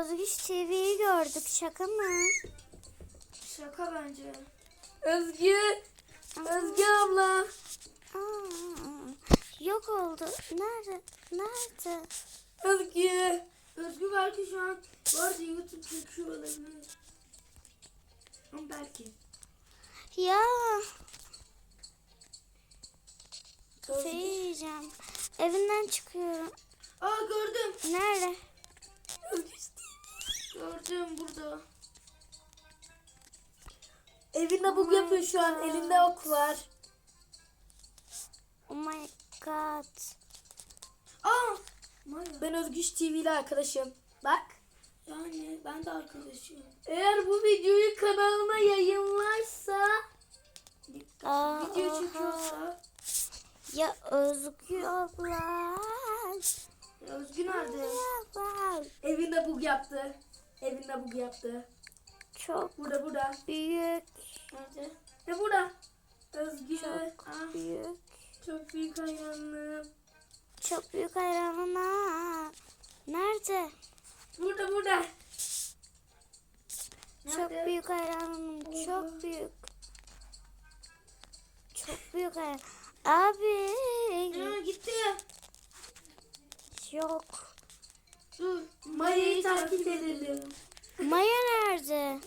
Özgüç TV'yi gördük. Şaka mı? Şaka bence. Özgü. Özgü abla. Aa, yok oldu. Nerede? Nerede? Özgü. Özgü belki şu an bu arada YouTube çekiyor olabilir. Ama belki. Ya şey yiyeceğim. Evinden çıkıyorum. Aa gördüm. Nerede? Gördüm burada. Evinde bug yapıyor şu an. Elinde ok var. Oh my god. Aa! Ben Özgüç TV ile arkadaşım. Bak. Yani ben de arkadaşım. Eğer bu videoyu kanalıma yayınlarsa Aa, video çekiyorsa Ya Özgü abla. Özgü nerede? Evinde bug yaptı. Evinde bug yaptı. Çok Burada burada. büyük. Nerede? Ne burada? Özgü. Çok Ah, büyük. çok büyük hayranım. Çok büyük hayranım ha. Nerede? Burada burada. Çok Nerede? büyük hayranım. Oha. Çok büyük. Çok büyük hayran. Abi. Aa, gitti. Yok. Dur. Maya'yı takip edelim. Maya nerede?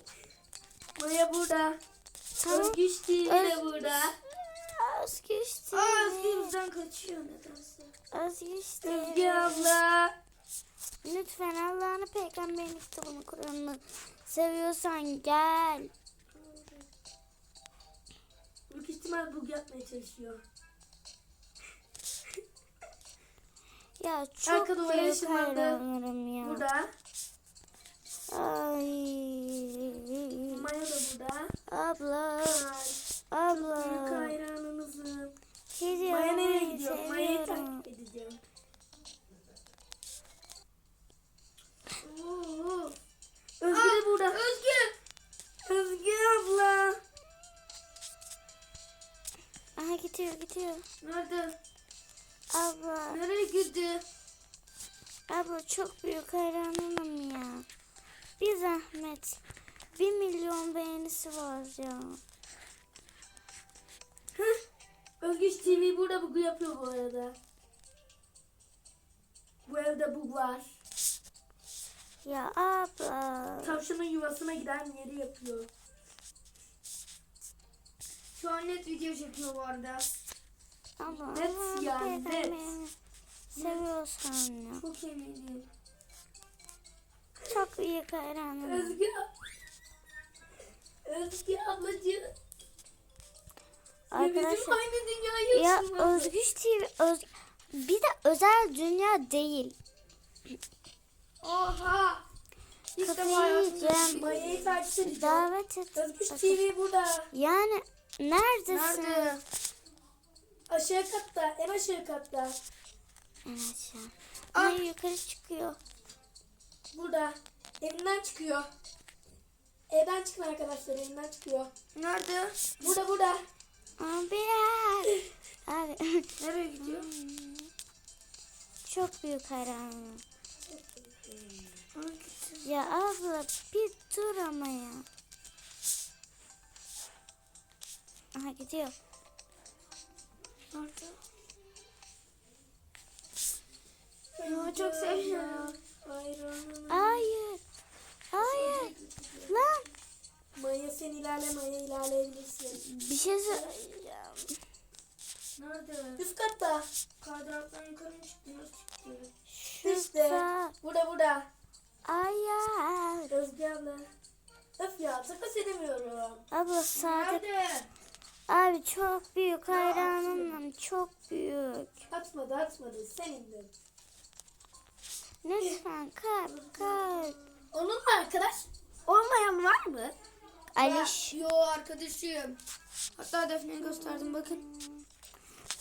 Maya burada. Tamam. Özgüç TV de Öz- burada. Özgüç Aa Özgü TV. bizden kaçıyor nedense. Özgüç Özgü TV. abla. Lütfen Allah'ını peygamberin kitabını Kur'an'ını seviyorsan gel. Büyük ihtimal bug yapmaya çalışıyor. Ya çok Arka duvara büyük hayranlarım ya. Burada. Ay. Maya da burada. Abla. Ay, Abla. Büyük hayranınızım. Gidiyorum. Maya nereye gidiyor? Maya'yı seviyorum. takip edeceğim. Oo. Özgü de burada. Özgü. Özgü abla. Aha gidiyor gidiyor. Nerede? Abla. Nereye gitti? Abla çok büyük hayranım ya. Bir zahmet. Bir milyon beğenisi var ya. Özgüç TV burada bug yapıyor bu arada. Bu evde bug var. Ya abla. Tavşanın yuvasına giden yeri yapıyor. Şu an net video çekiyor bu arada. Abla. Net Allah'ın ya, net. Seviyorsan ya. Çok eminim. Çok büyük hayranım. Özgü Özgü ablacığım. Ya Arkadaşlar. aynı dünyayı Ya. Özgüç TV öz, bir de özel dünya değil. Oha. İşte takip edeceğim. Davet et. Özgüç. TV burada. Yani neredesin? Nerede? Aşağı katta. En aşağı katta. En aşağı. Ah. Ay yukarı çıkıyor. Burada. Evinden çıkıyor. Evden çıkın arkadaşlar. Evinden çıkıyor. Nerede? Burada burada. Abi. Abi. Nereye gidiyor? Çok büyük hayranım. Ya abla bir dur ama ya. Aha gidiyor. Nerede? Ya çok seviyorum. Hayranım. Hayır. Hayır. Lan Maya sen ilerle Maya ilerleyebilirsin. bir şey söyleyeceğim. Nerede? Üst katta. Kaydıraktan yukarı mı çıktı? Nasıl çıktı? Şurada. Burada burada. Hayır. Özge abla. Öf ya takas edemiyorum. Abla saadet. Nerede? Abi çok büyük hayranım. Çok büyük. Atmadı atmadı sen indin. Lütfen kalk kalk. Onun arkadaş olmayan var mı? Aliş. Yo arkadaşım. Hatta Defne'ye gösterdim bakın.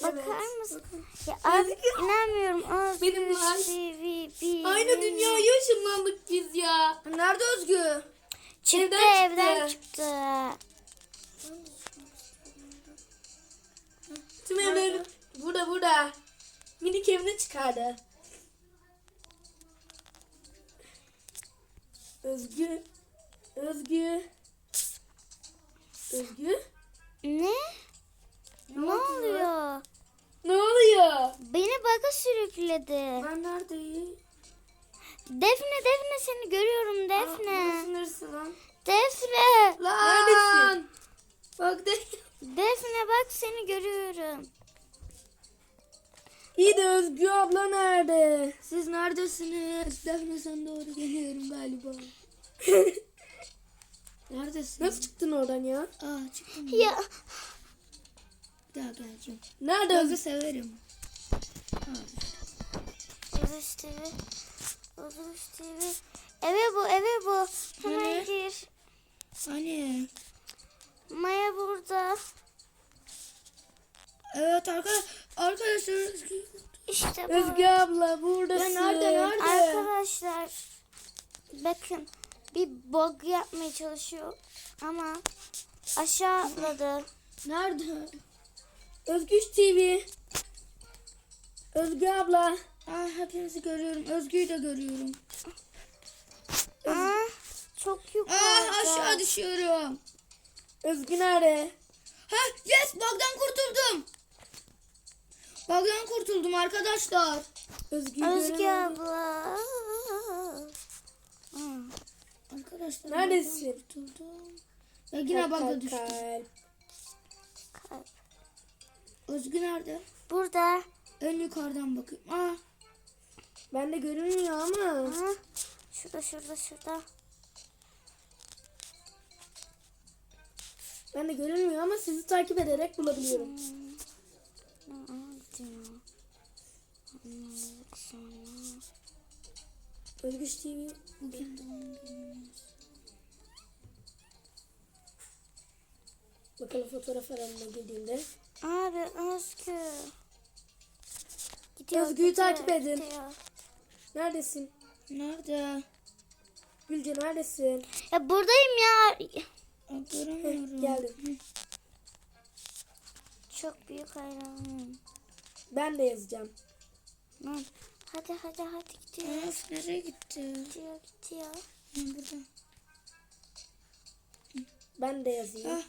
Bakar Evet, mısın? Ya abi inanmıyorum. Özgür Benim var. TV. Aynı dünyaya ışınlandık biz ya. Nerede Özgü? Çıktı evden evden çıktı. çıktı. Tüm evleri burada burada. Minik evini çıkardı. Özgü. Özgü. Özgü. Ne? Ne oldu? oluyor? Ne oluyor? Beni baga sürükledi. Ben neredeyim? Defne Defne seni görüyorum Aa, Defne. burası neresi lan? Defne. Lan. Neredesin? Bak de. Defne bak seni görüyorum. İyi de Özgü abla nerede? Siz neredesiniz? Defne sen doğru geliyorum galiba. Neredesin? Nasıl çıktın oradan ya? Aa çıktım. Ya Bir daha geleceğim. Nerede Bazı Özgü? severim. Ozuş TV. Ozuş TV. Eve bu eve bu. Hemen gir. Hani Maya burada. evet arkadaş arkadaşlar İşte bu. Özgü abla buradasın. Ya nerede, nerede? Arkadaşlar bakın bir bug yapmaya çalışıyor ama aşağı atladı. nerede? Özgüç TV. Özgü abla. Aa hepinizi görüyorum. Özgü'yü de görüyorum. Aa, çok Aa yukarıda. aşağı düşüyorum. Özgü nerede? Ha yes bug'dan kurtuldum. Bug'dan kurtuldum arkadaşlar. Özge göremedim. abla. Arkadaşlar Neredesin? kurtuldum. Ya yine bug'a düştüm. kalp. Özgü nerede? Burada. En yukarıdan bakayım. Aa Ben de görünmüyor ama. Ha, şurada şurada şurada. Ben de görünmüyor ama sizi takip ederek bulabiliyorum. Gidiyor. Ondan sonra- Özgüç TV. bugün doğum günümüz. Bakalım fotoğraf aranına girdiğimde. Abi Özgü. Gidiyor, Özgü'yü gidiyor, takip edin. gidiyor. Neredesin? Nerede? Gülce neredesin? Ya buradayım ya. Göremiyorum. Geldim. Çok büyük hayranım. Ben de yazacağım. Lan, Hadi hadi hadi gidiyor. Of nereye gitti? Gidiyor gidiyor. Ha, burada. Ben de yazayım. Ah.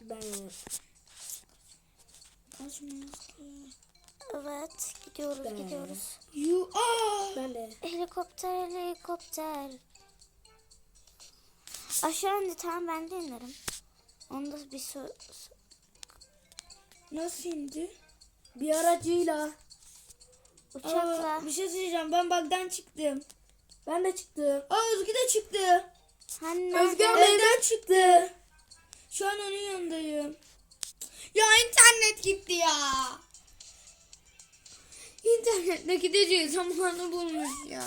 Ben ki. Evet gidiyoruz Ben- gidiyoruz. You aa! ben de. Helikopter helikopter. Aşağı indi tamam ben de inerim. Onda bir su... Nasıl indi? Bir aracıyla. Uçakla. Aa, bir şey söyleyeceğim. Ben bug'dan çıktım. Ben de çıktım. Aa Özgü de çıktı. Hani Özge nerede? abla evden çıktı. Şu an onun yanındayım. Ya internet gitti ya. İnternette gideceği zamanı bulmuş ya.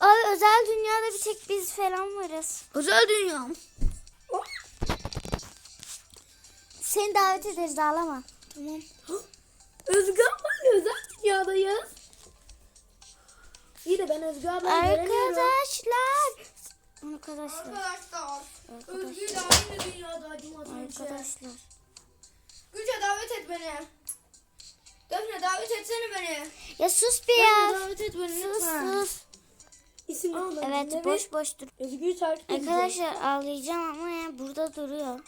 Abi özel dünyada bir tek biz falan varız. Özel dünya. Seni davet ederiz ağlama. Tamam. Özgü abla özel dünyadayız. İyi de ben Özgü ablayı göremiyorum. Arkadaşlar. Arkadaşlar. Arkadaşlar. Arkadaşlar. Özgü de aynı dünyadaydım az önce. Arkadaşlar. Gülce davet et beni. Defne davet etsene beni. Ya sus bir Defne ya. davet et beni Sus lütfen. sus. İsim. Evet boş boş dur. Özgü'yü takip. Arkadaşlar ağlayacağım ama ya burada duruyor.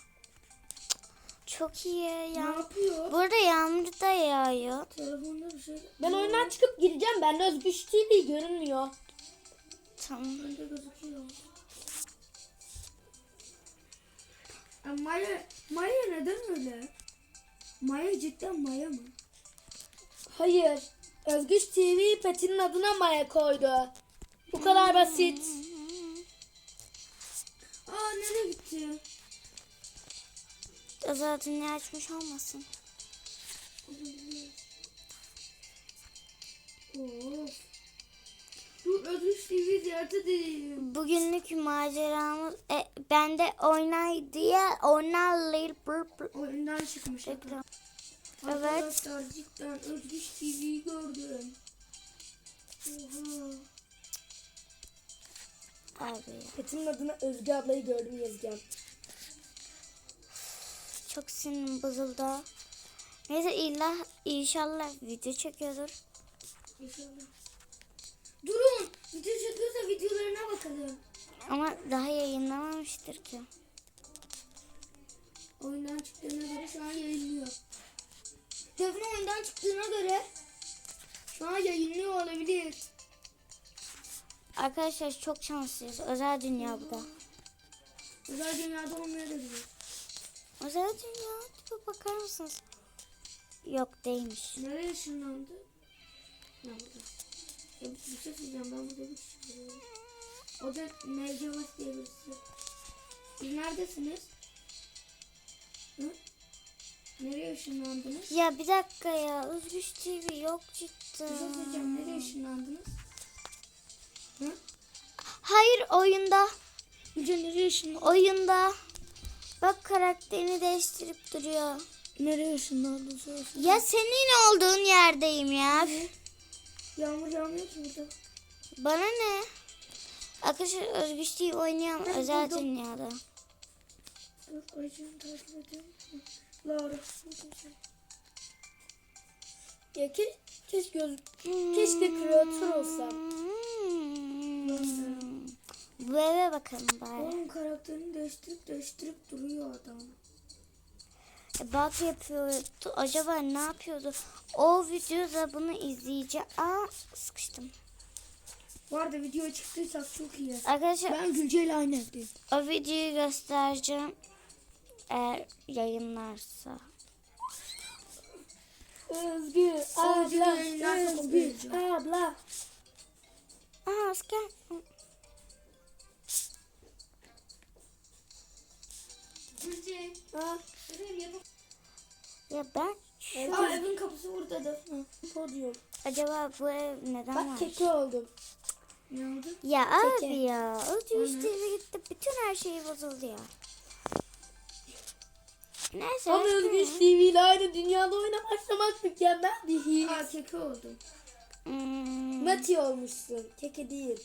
Çok iyi Ne ya. yapıyor? Burada yağmur da yağıyor. Telefonda bir şey. Ben oyundan çıkıp gireceğim. Ben de Özgüç TV görünmüyor. Tamam. Bende gözüküyor. Ya Maya, Maya neden öyle? Maya cidden Maya mı? Hayır. Özgüç TV Petin'in adına Maya koydu. Bu kadar basit. Aa nereye gitti? Özel dünya açmış olmasın. Özgür TV ziyaret edeyim. Bugünlük maceramız e, ben de oynay diye oynarlayıp Oyundan çıkmış. reklam. Evet. Cidden Özgür TV'yi gördüm. Oha. Abi Petin'in adına Özgü ablayı gördüm yazacağım. Çok sinirim bozuldu. Neyse illa inşallah video çekiyordur. İnşallah. Durun. Video çekiyorsa videolarına bakalım. Ama daha yayınlamamıştır ki. Oyundan çıktığına göre şu an yayınlıyor. Telefon oyundan çıktığına göre şu an yayınlıyor olabilir. Arkadaşlar çok şanslıyız. Özel dünya bu da. Özel dünyada olmayabilir. Özel dünya tipe bakar mısınız? Yok değilmiş. Nereye ışınlandı? Ya burada. Ya bir şey söyleyeceğim ben burada bir şey görüyorum. O da Mevcevat diye birisi. Siz neredesiniz? Hı? Nereye ışınlandınız? Ya bir dakika ya. Özgüç TV yok Bir şey cidden. söyleyeceğim nereye ışınlandınız? Hı? Hayır oyunda. Yüce nereye ışınlandınız? Oyunda. Bak karakterini değiştirip duruyor. Nereye ışınlandın sorsun. Ya senin olduğun yerdeyim ya. Yağmur yağmıyor ki burada. Bana ne? Arkadaşlar Özgüç TV oynuyorum Ben özel buldum. dünyada. Dur Ayşe'ni takip ediyorum. Laura. Ya ke keşke göz keşke kreatör olsam. Hmm. Bu eve bakalım bari. Oğlum karakterini değiştirip değiştirip duruyor adam. E, Bak yapıyordu. Acaba ne yapıyordu? O videoda bunu izleyeceğim. Aa sıkıştım. Bu arada video çıktıysak çok iyi. Arkadaşlar Ben Gülce'yle aynı evdeyim. o videoyu göstereceğim. Eğer yayınlarsa. Özgür abla Özgür abla. Aa asker. Ya ben Aa evin kapısı buradadır. podyum. acaba bu ev neden Bak var? keke oldum. Ne oldu? Ya Keke. abi ya. Hı. TV gitti. Bütün her şey bozuldu ya. Neyse. Ama Özgür TV. İle aynı dünyada oyuna başlamak mükemmel bir his. Aa keke oldum. Hmm. Mati olmuşsun. Keke değil.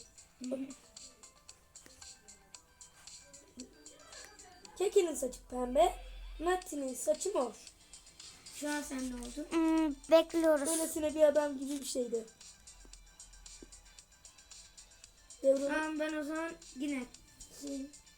Keke'nin saçı pembe. Mati'nin saçı mor. Şu an sen ne oldun? Hmm, bekliyoruz. Böylesine bir adam gibi bir şeydi. Devran Tamam ben o zaman yine.